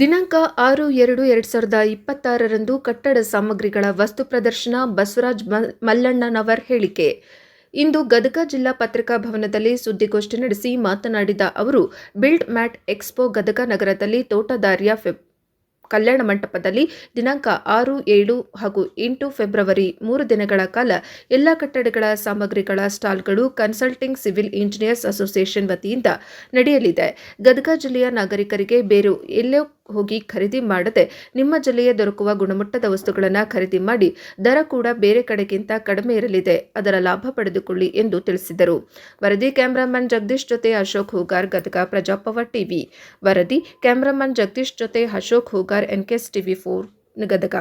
ದಿನಾಂಕ ಆರು ಎರಡು ಎರಡು ಸಾವಿರದ ಇಪ್ಪತ್ತಾರರಂದು ಕಟ್ಟಡ ಸಾಮಗ್ರಿಗಳ ವಸ್ತು ಪ್ರದರ್ಶನ ಬಸವರಾಜ್ ಮಲ್ಲಣ್ಣನವರ್ ಹೇಳಿಕೆ. ಇಂದು ಗದಗ ಜಿಲ್ಲಾ ಪತ್ರಿಕಾ ಭವನದಲ್ಲಿ ಸುದ್ದಿಗೋಷ್ಠಿ ನಡೆಸಿ ಮಾತನಾಡಿದ ಅವರು, ಬಿಲ್ಡ್ ಮ್ಯಾಟ್ ಎಕ್ಸ್ಪೋ ಗದಗ ನಗರದಲ್ಲಿ ತೋಟದಾರ್ಯ ಫೆಬ್ ಕಲ್ಯಾಣ ಮಂಟಪದಲ್ಲಿ ದಿನಾಂಕ ಆರು ಏಳು ಹಾಗೂ ಎಂಟು ಫೆಬ್ರವರಿ ಮೂರು ದಿನಗಳ ಕಾಲ ಎಲ್ಲ ಕಟ್ಟಡಗಳ ಸಾಮಗ್ರಿಗಳ ಸ್ಟಾಲ್ಗಳು ಕನ್ಸಲ್ಟಿಂಗ್ ಸಿವಿಲ್ ಇಂಜಿನಿಯರ್ಸ್ ಅಸೋಸಿಯೇಷನ್ ವತಿಯಿಂದ ನಡೆಯಲಿದೆ. ಗದಗ ಜಿಲ್ಲೆಯ ನಾಗರಿಕರಿಗೆ ಬೇರು ಎಲ್ಲೋ ಹೋಗಿ ಖರೀದಿ ಮಾಡದೆ ನಿಮ್ಮ ಜಿಲ್ಲೆಯೇ ದೊರಕುವ ಗುಣಮಟ್ಟದ ವಸ್ತುಗಳನ್ನು ಖರೀದಿ ಮಾಡಿ ದರ ಕೂಡ ಬೇರೆ ಕಡೆಗಿಂತ ಕಡಿಮೆ ಇರಲಿದೆ. ಅದರ ಲಾಭ ಪಡೆದುಕೊಳ್ಳಿ ಎಂದು ತಿಳಿಸಿದರು. ವರದಿ ಕ್ಯಾಮರಾಮನ್ ಜಗದೀಶ್ ಜೊತೆ ಅಶೋಕ್ ಹೂಗಾರ್ ಗದಗ ಪ್ರಜಾಪವರ್ ಟಿವಿ. ವರದಿ ಕ್ಯಾಮರಾಮನ್ ಜಗದೀಶ್ ಜೊತೆ Ashok Hugar NKS TV four Gadag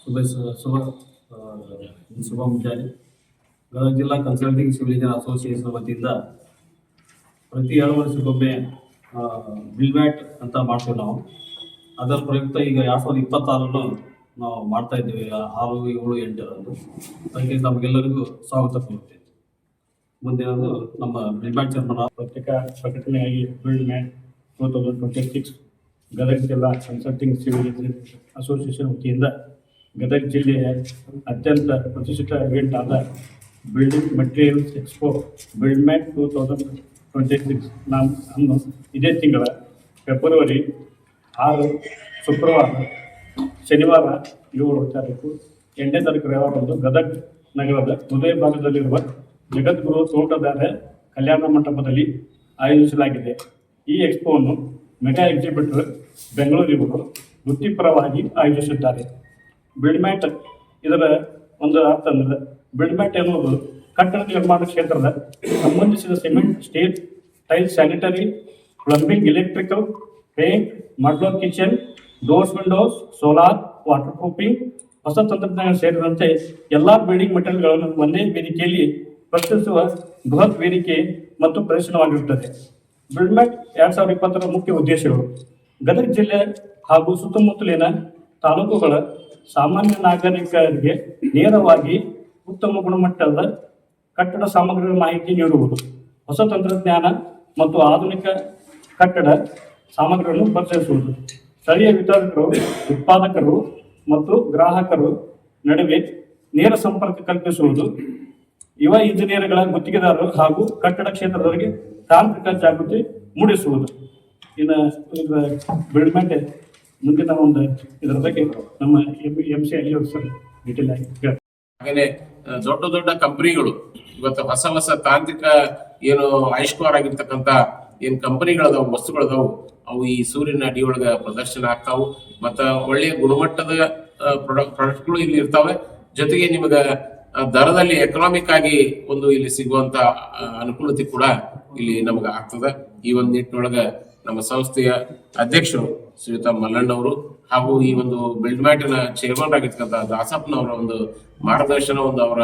ಶುಭ ಶುಭ ಶುಭ ಮುಂಜಾನೆ ಗದಗ ಜಿಲ್ಲಾ ಕನ್ಸಲ್ಟಿಂಗ್ ಸಿವಿಲ್ ಇಂಜಿನಿಯರ್ ಅಸೋಸಿಯೇಷನ್ ವತಿಯಿಂದ ಪ್ರತಿ ಎರಡು ವರ್ಷಕ್ಕೊಮ್ಮೆ ಬಿಲ್ಬ್ಯಾಟ್ ಅಂತ ಮಾಡ್ತೀವಿ ನಾವು. ಅದರ ಪ್ರಯುಕ್ತ ಈಗ ಎರಡು ಸಾವಿರದ ಇಪ್ಪತ್ತಾರನ್ನು ನಾವು ಮಾಡ್ತಾ ಇದ್ದೀವಿ, ಆರು, ಏಳು, ಎಂಟರಂದು. ಅದಕ್ಕೆ ನಮಗೆಲ್ಲರಿಗೂ ಸ್ವಾಗತ ಕೊಡುತ್ತೆ ಮುಂದಿನದು ನಮ್ಮ ಬಿಲ್ಬ್ಯಾಟ್ ಚೇರ್ಮನ್ ಪ್ರತ್ಯೇಕ ಪ್ರಕಟಣೆಯಾಗಿ Build Man two thousand twenty six Gadag ಜಿಲ್ಲಾ ಕನ್ಸಲ್ಟಿಂಗ್ ಸಿವಿಲ್ ಇಂಜಿನಿಯರಿಂಗ್ ಅಸೋಸಿಯೇಷನ್ ವತಿಯಿಂದ ಗದಗ ಜಿಲ್ಲೆಯ ಅತ್ಯಂತ ಪ್ರತಿಷ್ಠಿತ ಇವೆಂಟ್ ಆದ building materials expo Build Man two thousand twenty six ನಾನು ಅನ್ನು ಇದೇ ತಿಂಗಳ ಫೆಬ್ರವರಿ ಆರು, ಶುಕ್ರವಾರ, ಶನಿವಾರ ಏಳು ತಾರೀಕು ಎಂಟನೇ ತಾರೀಕು ರವಿವಾರದಂದು ಗದಗ ನಗರದ ಹೃದಯ ಭಾಗದಲ್ಲಿರುವ ಜಗದ್ಗುರು ತೋಟದಾರ ಕಲ್ಯಾಣ ಮಂಟಪದಲ್ಲಿ ಆಯೋಜಿಸಲಾಗಿದೆ. ಈ ಎಕ್ಸ್ಪೋವನ್ನು ಮೆಗಾ ಎಕ್ಸಿಬಿಟರ್ ಬೆಂಗಳೂರಿವರು ವೃತ್ತಿಪರವಾಗಿ ಆಯೋಜಿಸಿದ್ದಾರೆ ಬಿಲ್ಡ್ಮ್ಯಾಟ್ ಇದರ ಒಂದು ಅರ್ಥ ಅಂದ್ರೆ ಬಿಲ್ಡ್ಮ್ಯಾಟ್ ಎನ್ನುವುದು ಕಟ್ಟಡ ನಿರ್ಮಾಣ ಕ್ಷೇತ್ರದ ಸಂಬಂಧಿಸಿದ cement, steel tile sanitary, plumbing, electrical, paint, modular kitchen, doors windows, solar, waterproofing, ಹೊಸ ತಂತ್ರಜ್ಞಾನ ಸೇರಿದಂತೆ ಎಲ್ಲ ಬಿಲ್ಡಿಂಗ್ ಮೆಟೀರಿಯಲ್ಗಳನ್ನು ಒಂದೇ ವೇದಿಕೆಯಲ್ಲಿ ಪ್ರಶ್ನಿಸುವ ಬೃಹತ್ ವೇದಿಕೆ ಮತ್ತು ಪ್ರದರ್ಶನವಾಗಿರುತ್ತದೆ. ಬಿಲ್ಡ್ಮ್ಯಾಟ್ ಎರಡ್ ಸಾವಿರದ ಇಪ್ಪತ್ತರ ಮುಖ್ಯ ಉದ್ದೇಶಗಳು. ಗದಗ ಜಿಲ್ಲೆ ಹಾಗೂ ಸುತ್ತಮುತ್ತಲಿನ ತಾಲೂಕುಗಳ ಸಾಮಾನ್ಯ ನಾಗರಿಕರಿಗೆ ನೇರವಾಗಿ ಉತ್ತಮ ಗುಣಮಟ್ಟದ ಕಟ್ಟಡ ಸಾಮಗ್ರಿಗಳ ಮಾಹಿತಿ ನೀಡುವುದು, ಹೊಸ ತಂತ್ರಜ್ಞಾನ ಮತ್ತು ಆಧುನಿಕ ಕಟ್ಟಡ ಸಾಮಗ್ರಿಗಳನ್ನು ಪರಿಚಯಿಸುವುದು. ಸ್ಥಳೀಯ ವಿತರಕರು, ಉತ್ಪಾದಕರು ಮತ್ತು ಗ್ರಾಹಕರು ನಡುವೆ ನೇರ ಸಂಪರ್ಕ ಕಲ್ಪಿಸುವುದು. ಯುವ ಇಂಜಿನಿಯರ್ಗಳ ಗುತ್ತಿಗೆದಾರರು ಹಾಗೂ ಕಟ್ಟಡ ಕ್ಷೇತ್ರದವರಿಗೆ ತಾಂತ್ರಿಕ ಜಾಗೃತಿ ಮೂಡಿಸುವುದು ಇನ್ನು ಇದರ ಬಿಲ್ಡ್ಮೆಂಟ್ ಮುಂದಿನ ಒಂದು ಇದರ ಬಗ್ಗೆ ನಮ್ಮ ಎಂ ಸಿ ಅಲ್ಲಿ ಸರ್ ಡೀಟೇಲ್ ಆಗಿ. ಹಾಗೇನೆ ದೊಡ್ಡ ದೊಡ್ಡ ಕಂಪನಿಗಳು ಇವತ್ತು ಹೊಸ ಹೊಸ ತಾಂತ್ರಿಕ ಏನು ಆಯುಷ್ಕಾರ ಆಗಿರ್ತಕ್ಕಂಥ ಏನ್ ಕಂಪನಿಗಳದಾವು ವಸ್ತುಗಳದಾವು ಅವು ಈ ಸೂರ್ಯನ ಅಡಿ ಪ್ರದರ್ಶನ ಆಗ್ತಾವು, ಮತ್ತ ಒಳ್ಳೆಯ ಗುಣಮಟ್ಟದ ಪ್ರೊಡಕ್ಟ್ ಪ್ರಾಡಕ್ಟ್ಗಳು ಇಲ್ಲಿ ಇರ್ತಾವೆ ಜೊತೆಗೆ ನಿಮಗ ದರದಲ್ಲಿ ಎಕನಾಮಿಕ್ ಆಗಿ ಒಂದು ಇಲ್ಲಿ ಸಿಗುವಂತ ಅನುಕೂಲತೆ ಕೂಡ ಇಲ್ಲಿ ನಮಗ ಆಗ್ತದ. ಈ ಒಂದು ನಿಟ್ಟಿನೊಳಗ ನಮ್ಮ ಸಂಸ್ಥೆಯ ಅಧ್ಯಕ್ಷರು ಶ್ರೀಯುತ ಮಲ್ಲಣ್ಣವರು ಹಾಗೂ ಈ ಒಂದು ಬಿಲ್ಡ್ ಮ್ಯಾಟಿನ ಚೇರ್ಮನ್ ಆಗಿರ್ತಕ್ಕಂಥ ದಾಸಪ್ಪನವರ ಒಂದು ಮಾರ್ಗದರ್ಶನ ಒಂದು ಅವರ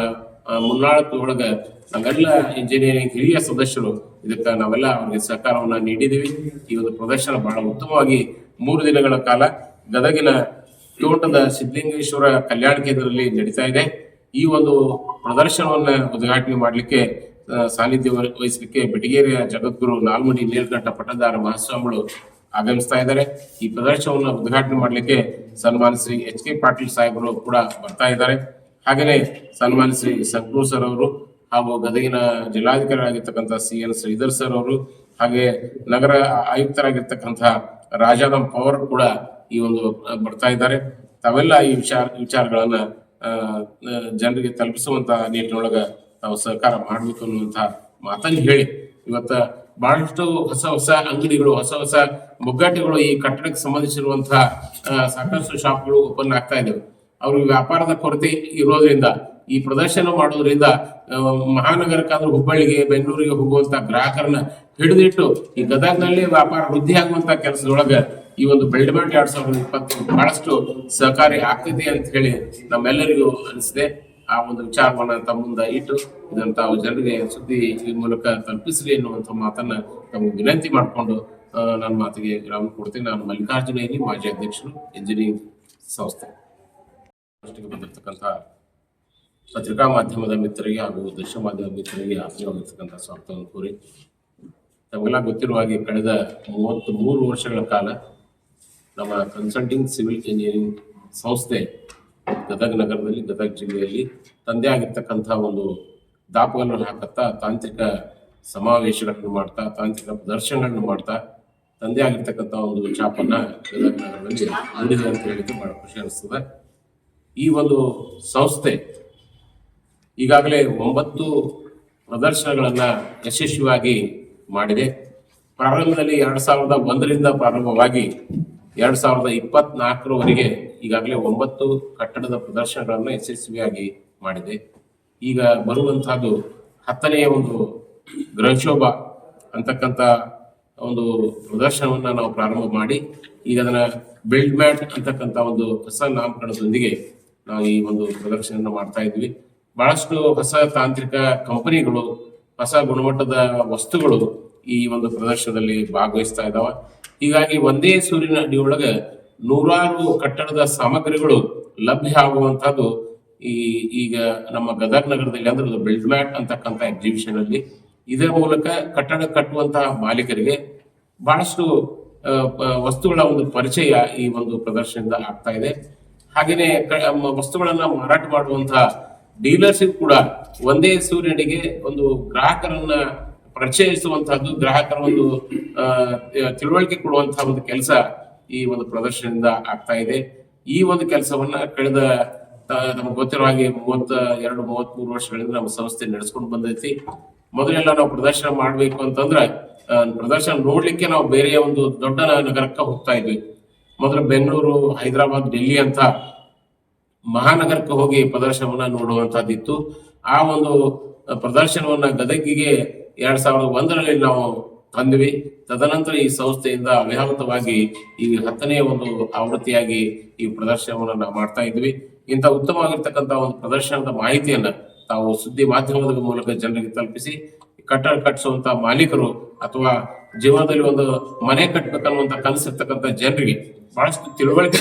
ಮುನ್ನಾಳತ್ವ ನಾವೆಲ್ಲ ಇಂಜಿನಿಯರಿಂಗ್ ಹಿರಿಯ ಸದಸ್ಯರು ಇದಕ್ಕೆ ನಾವೆಲ್ಲ ಅವರಿಗೆ ಸಹಕಾರವನ್ನ ನೀಡಿದ್ದೀವಿ ಈ ಒಂದು ಪ್ರದರ್ಶನ ಬಹಳ ಉತ್ತಮವಾಗಿ ಮೂರು ದಿನಗಳ ಕಾಲ ಗದಗಿನ ತೋಟದ ಸಿದ್ಧಲಿಂಗೇಶ್ವರ ಕಲ್ಯಾಣ ಕೇಂದ್ರದಲ್ಲಿ ನಡೀತಾ ಇದೆ. ಈ ಒಂದು ಪ್ರದರ್ಶನವನ್ನ ಉದ್ಘಾಟನೆ ಮಾಡಲಿಕ್ಕೆ ಸಾನ್ನಿಧ್ಯ ವಹ- ವಹಿಸಲಿಕ್ಕೆ ಬೆಟಗೇರಿಯ ಜಗದ್ಗುರು ನಾಲ್ಮಡಿ ನೀಲಕಂಠ ಪಟ್ಟದಾರ ಮಹಾಸ್ವಾಮಿಗಳು ಆಗಮಿಸ್ತಾ ಇದ್ದಾರೆ. ಈ ಪ್ರದರ್ಶನವನ್ನು ಉದ್ಘಾಟನೆ ಮಾಡಲಿಕ್ಕೆ ಸನ್ಮಾನ ಶ್ರೀ ಎಚ್ ಕೆ ಪಾಟೀಲ್ ಸಾಹೇಬರು ಕೂಡ ಬರ್ತಾ ಇದ್ದಾರೆ. ಹಾಗೆಯೇ ಸನ್ಮಾನ ಶ್ರೀ ಸಂಕ್ರೂ ಸರ್ ಅವರು ಹಾಗೂ ಗದಗಿನ ಜಿಲ್ಲಾಧಿಕಾರಿ ಆಗಿರ್ತಕ್ಕಂಥ ಸಿ ಎನ್ ಶ್ರೀಧರ್ ಸರ್ ಅವರು ಹಾಗೆ ನಗರ ಆಯುಕ್ತರಾಗಿರ್ತಕ್ಕಂಥ ರಾಜಾರಾಮ್ ಪವರ್ ಕೂಡ ಈ ಒಂದು ಬರ್ತಾ ಇದ್ದಾರೆ. ತಾವೆಲ್ಲ ಈ ವಿಚಾರ, ವಿಚಾರಗಳನ್ನ ಜನರಿಗೆ ತಲುಪಿಸುವಂತಹ ನಿಟ್ಟಿನೊಳಗ ತಾವು ಸಹಕಾರ ಮಾಡಬೇಕು ಅನ್ನುವಂತಹ ಮಾತನ್ನು ಹೇಳಿ. ಇವತ್ತ ಬಹಳಷ್ಟು ಹೊಸ ಹೊಸ ಅಂಗಡಿಗಳು, ಹೊಸ ಹೊಸ ಮುಗ್ಗಟ್ಟುಗಳು ಈ ಕಟ್ಟಡಕ್ಕೆ ಸಂಬಂಧಿಸಿರುವಂತಹ ಸಾಕಷ್ಟು ಶಾಪ್ಗಳು ಓಪನ್ ಆಗ್ತಾ ಇದ್ದಾವೆ ಅವ್ರಿಗೆ ವ್ಯಾಪಾರದ ಕೊರತೆ ಇರೋದ್ರಿಂದ, ಈ ಪ್ರದರ್ಶನ ಮಾಡೋದ್ರಿಂದ ಮಹಾನಗರಕ್ಕಾದ್ರೂ ಹುಬ್ಬಳ್ಳಿಗೆ, ಬೆಂಗಳೂರಿಗೆ ಹೋಗುವಂತ ಗ್ರಾಹಕರನ್ನ ಹಿಡಿದಿಟ್ಟು ಈ ಗದಗ್ನಲ್ಲಿ ವ್ಯಾಪಾರ ವೃದ್ಧಿ ಆಗುವಂತ ಕೆಲಸದೊಳಗ ಈ ಒಂದು ಬೆಲ್ಡ್ಮೆಂಟ್ ಎರಡ್ ಸಾವಿರದ ಇಪ್ಪತ್ತು ಬಹಳಷ್ಟು ಸಹಕಾರಿ ಆಗ್ತೈತಿ ಅಂತ ಹೇಳಿ ನಮ್ಮೆಲ್ಲರಿಗೂ ಅನಿಸಿದೆ ಆ ಒಂದು ವಿಚಾರವನ್ನ ತಮ್ಮ ಮುಂದೆ ಇಟ್ಟು ಇದನ್ನು ತಾವು ಜನರಿಗೆ ಸುದ್ದಿ ಮೂಲಕ ತಲುಪಿಸಲಿ ಎನ್ನುವಂತ ಮಾತನ್ನ ತಮಗೆ ವಿನಂತಿ ಮಾಡಿಕೊಂಡು ನನ್ನ ಮಾತಿಗೆ ವಿರಾಮ ಕೊಡ್ತೀನಿ. ನಾನು ಮಲ್ಲಿಕಾರ್ಜುನ ಮಾಜಿ ಅಧ್ಯಕ್ಷರು, ಇಂಜಿನಿಯರಿಂಗ್ ಸಂಸ್ಥೆ. ಬಂದಿರತಕ್ಕಂತಹ ಪತ್ರಿಕಾ ಮಾಧ್ಯಮದ ಮಿತ್ರರಿಗೆ ಹಾಗೂ ದೃಶ್ಯ ಮಾಧ್ಯಮ ಮಿತ್ರರಿಗೆ ಆತ್ಮೀಯವಾಗಿರ್ತಕ್ಕಂಥ ಸ್ವಾಗತವನ್ನು ಕೋರಿ. ತಮಗೆಲ್ಲ ಗೊತ್ತಿರುವ ಹಾಗೆ ಕಳೆದ ಮೂವತ್ತ್ ಮೂರು ವರ್ಷಗಳ ಕಾಲ ನಮ್ಮ ಕನ್ಸಲ್ಟಿಂಗ್ ಸಿವಿಲ್ ಇಂಜಿನಿಯರಿಂಗ್ ಸಂಸ್ಥೆ ಗದಗ ನಗರದಲ್ಲಿ, ಗದಗ ಜಿಲ್ಲೆಯಲ್ಲಿ ತಂದೆ ಆಗಿರ್ತಕ್ಕಂಥ ಒಂದು ದಾಪುಗಳನ್ನು ಹಾಕುತ್ತಾ, ತಾಂತ್ರಿಕ ಸಮಾವೇಶಗಳನ್ನು ಮಾಡ್ತಾ, ತಾಂತ್ರಿಕ ಪ್ರದರ್ಶನಗಳನ್ನು ಮಾಡ್ತಾ ತಂದೆ ಆಗಿರ್ತಕ್ಕಂಥ ಒಂದು ಚಾಪನ್ನ ಗದಗ ನಗರದಲ್ಲಿ ಮೂಡಿದೆ ಅಂತ ಹೇಳಿದ್ರೆ ಬಹಳ ಖುಷಿ ಅನಿಸ್ತದೆ. ಈ ಒಂದು ಸಂಸ್ಥೆ ಈಗಾಗಲೇ ಒಂಬತ್ತು ಪ್ರದರ್ಶನಗಳನ್ನು ಯಶಸ್ವಿಯಾಗಿ ಮಾಡಿದೆ. ಪ್ರಾರಂಭದಲ್ಲಿ ಎರಡು ಸಾವಿರದ ಒಂದರಿಂದ ಪ್ರಾರಂಭವಾಗಿ ಎರಡು ಸಾವಿರದ ಇಪ್ಪತ್ನಾಲ್ಕರವರೆಗೆ ಈಗಾಗಲೇ ಒಂಬತ್ತು ಕಟ್ಟಡದ ಪ್ರದರ್ಶನಗಳನ್ನು ಯಶಸ್ವಿಯಾಗಿ ಮಾಡಿದೆ. ಈಗ ಬರುವಂತಹದ್ದು ಹತ್ತನೆಯ ಒಂದು ಗೃಹಶೋಭ ಅಂತಕ್ಕಂಥ ಒಂದು ಪ್ರದರ್ಶನವನ್ನು ನಾವು ಪ್ರಾರಂಭ ಮಾಡಿ, ಈಗ ಅದನ್ನ ಬಿಲ್ಡ್ ಮ್ಯಾಟ್ ಅಂತಕ್ಕಂಥ ಒಂದು ಹೊಸ ನಾಮಕರಣದೊಂದಿಗೆ ನಾವು ಈ ಒಂದು ಪ್ರದರ್ಶನ ಮಾಡ್ತಾ ಇದ್ವಿ. ಬಹಳಷ್ಟು ಹೊಸ ತಾಂತ್ರಿಕ ಕಂಪನಿಗಳು, ಹೊಸ ಗುಣಮಟ್ಟದ ವಸ್ತುಗಳು ಈ ಒಂದು ಪ್ರದರ್ಶನದಲ್ಲಿ ಭಾಗವಹಿಸ್ತಾ ಇದ್ದಾವೆ ಹೀಗಾಗಿ ಒಂದೇ ಸೂರ್ಯನ ಅಡಿಯೊಳಗೆ ನೂರಾರು ಕಟ್ಟಡದ ಸಾಮಗ್ರಿಗಳು ಲಭ್ಯ ಆಗುವಂತಹದ್ದು ಈ ಈಗ ನಮ್ಮ ಗದಗ ನಗರದಲ್ಲಿ ಅಂದ್ರೆ ಬಿಲ್ಡ್ ಮ್ಯಾಟ್ ಅಂತಕ್ಕಂಥ ಎಕ್ಸಿಬಿಷನ್ ಅಲ್ಲಿ. ಇದರ ಮೂಲಕ ಕಟ್ಟಡ ಕಟ್ಟುವಂತಹ ಮಾಲೀಕರಿಗೆ ಬಹಳಷ್ಟು ವಸ್ತುಗಳ ಒಂದು ಪರಿಚಯ ಈ ಒಂದು ಪ್ರದರ್ಶನದಿಂದ ಆಗ್ತಾ ಇದೆ. ಹಾಗೆಯೇ ವಸ್ತುಗಳನ್ನ ಮಾರಾಟ ಮಾಡುವಂತಹ ಡೀಲರ್ಶಿಪ್ ಕೂಡ ಒಂದೇ ಸೂರ್ಯನಿಗೆ ಒಂದು ಗ್ರಾಹಕರನ್ನ ಪರಿಚಯಿಸುವಂತಹದ್ದು, ಗ್ರಾಹಕರ ಒಂದು ತಿಳುವಳಿಕೆ ಕೊಡುವಂತಹ ಒಂದು ಕೆಲಸ ಈ ಒಂದು ಪ್ರದರ್ಶನದಿಂದ ಆಗ್ತಾ ಇದೆ. ಈ ಒಂದು ಕೆಲಸವನ್ನ ಕಳೆದ ನಮ್ಗೆ ಗೊತ್ತಿರೋ ಹಾಗೆ ಮೂವತ್ತ, ಎರಡು ಮೂವತ್ತ್ ಮೂರು ವರ್ಷಗಳಿಂದ ನಮ್ಮ ಸಂಸ್ಥೆ ನಡೆಸ್ಕೊಂಡು ಬಂದೈತಿ. ಮೊದಲೆಲ್ಲ ನಾವು ಪ್ರದರ್ಶನ ಮಾಡ್ಬೇಕು ಅಂತಂದ್ರೆ ಪ್ರದರ್ಶನ ನೋಡ್ಲಿಕ್ಕೆ ನಾವು ಬೇರೆ ಒಂದು ದೊಡ್ಡ ನಗರಕ್ಕೆ ಹೋಗ್ತಾ ಇದ್ವಿ. ಮೊದಲು ಬೆಂಗಳೂರು ಹೈದರಾಬಾದ್, ಡೆಲ್ಲಿ ಅಂತ ಮಹಾನಗರಕ್ಕೆ ಹೋಗಿ ಪ್ರದರ್ಶನವನ್ನ ನೋಡುವಂತಹದ್ದಿತ್ತು. ಆ ಒಂದು ಪ್ರದರ್ಶನವನ್ನ ಗದಗಿಗೆ ಎರಡ್ ಸಾವಿರದ ಒಂದರಲ್ಲಿ ನಾವು ತಂದ್ವಿ. ತದನಂತರ ಈ ಸಂಸ್ಥೆಯಿಂದ ಅವ್ಯಾಹತವಾಗಿ ಈ ಹತ್ತನೇ ಒಂದು ಆವೃತ್ತಿಯಾಗಿ ಈ ಪ್ರದರ್ಶನವನ್ನು ನಾವು ಮಾಡ್ತಾ ಇದ್ವಿ. ಇಂಥ ಉತ್ತಮವಾಗಿರ್ತಕ್ಕಂಥ ಒಂದು ಪ್ರದರ್ಶನದ ಮಾಹಿತಿಯನ್ನ ತಾವು ಸುದ್ದಿ ಮಾಧ್ಯಮದ ಮೂಲಕ ಜನರಿಗೆ ತಲುಪಿಸಿ, ಕಟ್ಟಡ ಕಟ್ಟಿಸುವಂತಹ ಮಾಲೀಕರು ಅಥವಾ ಜೀವನದಲ್ಲಿ ಒಂದು ಮನೆ ಕಟ್ಟಬೇಕನ್ನುವಂತ ಕನಸಿರ್ತಕ್ಕಂಥ ಜನರಿಗೆ ಬಹಳಷ್ಟು ತಿಳುವಳಿಕೆ